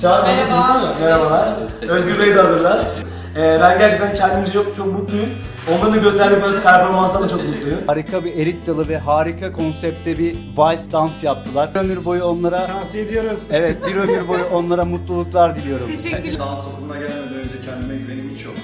Şahan Merhaba. değil mi? Merhabalar. Özgür Bey de hazırlar. Ee, ben gerçekten kendimce çok, çok mutluyum. Onların da gösterdiği böyle performanstan da çok mutluyum. Harika bir erik dalı ve harika konseptte bir vals dans yaptılar. Bir ömür boyu onlara Tavsiye ediyoruz. evet bir ömür boyu onlara mutluluklar diliyorum. Teşekkürler. Dans okuluna gelmeden önce kendime güvenim hiç yoktu.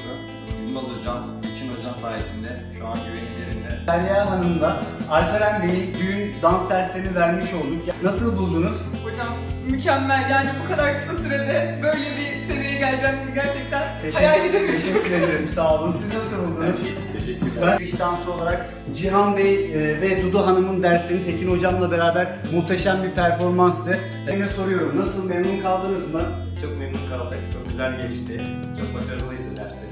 Yılmaz Hocam, İlkin Hocam sayesinde şu an güvenim yerinde. Derya Hanım'la Alperen Bey'in düğün dans derslerini vermiş olduk. Nasıl buldunuz? Hocam mükemmel yani bu kadar kısa sürede böyle bir seviyeye geleceğimizi gerçekten hayal Teşekkür, edemiyorum. teşekkür ederim. Sağ olun. Siz nasıl buldunuz? Teşekkürler. Ben iş dansı olarak Cihan Bey e, ve Dudu Hanım'ın dersini Tekin Hocam'la beraber muhteşem bir performanstı. Ben de soruyorum. Nasıl memnun kaldınız mı? Çok memnun kaldık. Çok güzel geçti. Çok başarılıydı derslerimiz.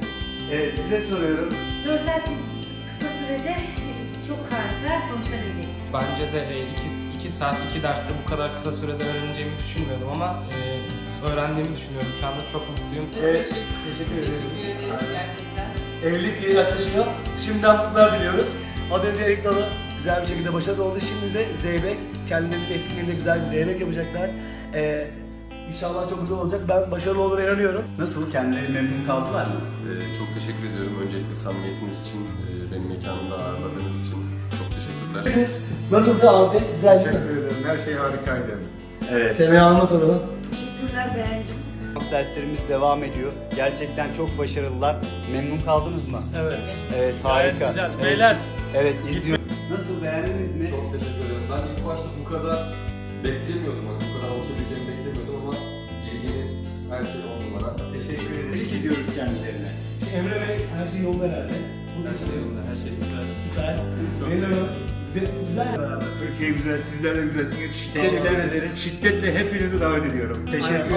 Evet size soruyorum. Görsel kısa sürede çok harika sonuçlar elde ettik. Bence de 2 saat 2 derste bu kadar kısa sürede öğreneceğimi düşünmüyordum ama e, öğrendiğimi düşünüyorum. Şu anda çok mutluyum. Evet, teşekkür ederim. Teşekkür ederiz gerçekten. Evlilik yeri yaklaşıyor. Şimdiden mutluluklar diliyoruz. Az önce Erik Dalı güzel bir şekilde başarılı oldu. Şimdi de Zeybek kendilerinin etkinliğinde güzel bir zeybek yapacaklar. Ee, inşallah çok güzel olacak. Ben başarılı olduğuna inanıyorum. Nasıl? Kendileri memnun kaldılar mı? Ee, çok teşekkür ediyorum öncelikle samimiyetiniz için, e, beni mekanımda ağırladığınız için çok teşekkürler. Siz nasıldı Ahmet? Güzel mi? Teşekkür ederim. Her şey harikaydı. Evet. Semih Hanım'a soralım. Teşekkürler beğendim. Dans derslerimiz devam ediyor. Gerçekten çok başarılılar. Memnun kaldınız mı? Evet. Evet harika. güzel. Evet, Beyler. Evet izliyorum. Nasıl beğendiniz mi? Çok teşekkür ederim. Ben ilk başta bu kadar beklemiyordum. Hani bu kadar alışabileceğimi Kendilerine. Emre Bey her şey yolunda herhalde. Her şey yolunda, her şey süper. Süper. Merhaba. Güzel. Türkiye güzel, sizler de güzelsiniz. Teşekkür ederiz. Şiddetle hepinizi davet ediyorum. Teşekkür